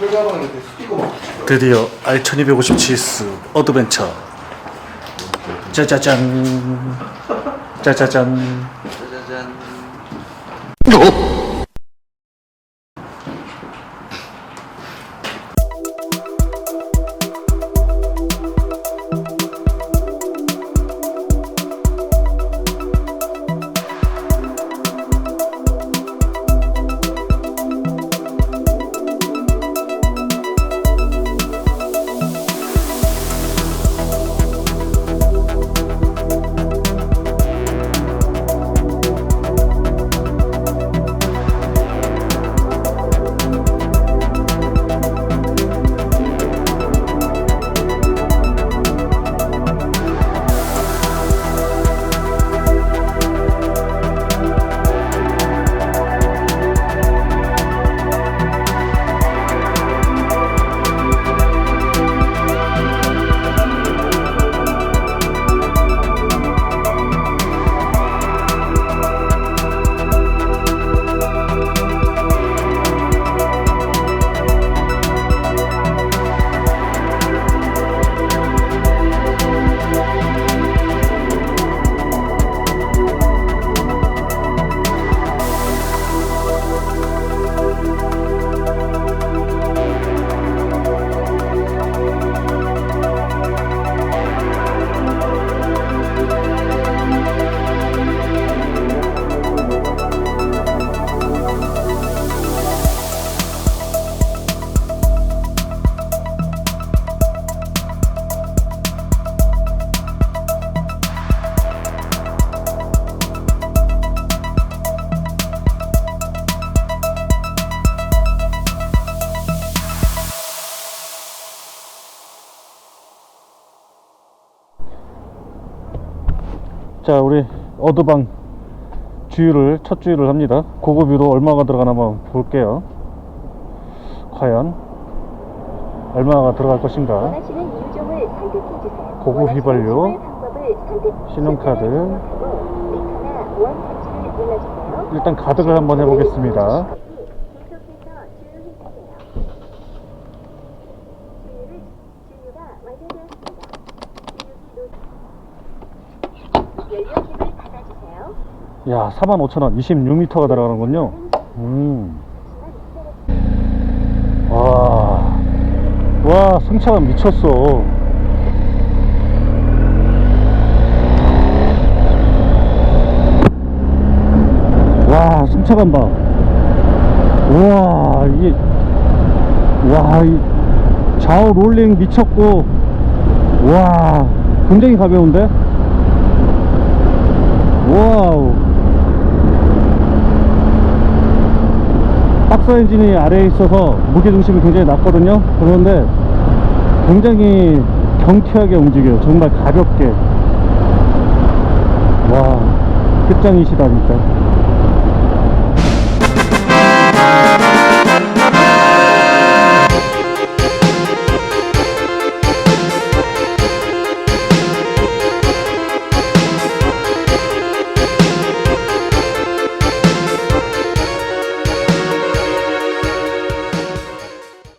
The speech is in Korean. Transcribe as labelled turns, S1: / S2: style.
S1: 혈가방 이렇게 스티커 막
S2: 드디어 R1250GS 어드벤처. 짜자잔. 짜자잔.
S1: 짜자잔
S2: 자 우리 어드방 주유를 첫 주유를 합니다 고급 유로 얼마가 들어가나 한번 볼게요 과연 얼마가 들어갈 것인가. 고급 휘발유, 신용카드.
S3: 눌러주세요.
S2: 일단 가득을 한번 해보겠습니다
S3: 계속해서 주유해주세요. 주유를, 주유가 완료되었습니다. 주유기 노
S2: 야 45,000원 26m가 들어가는군요. 음. 와, 와 승차가 미쳤어. 와 승차감 봐. 우와 이게. 와 이 좌우 롤링 미쳤고. 와 굉장히 가벼운데 와우 박스 엔진이 아래에 있어서 무게중심이 굉장히 낮거든요. 그런데 굉장히 경쾌하게 움직여요. 정말 가볍게. 와 끝장이시다 진짜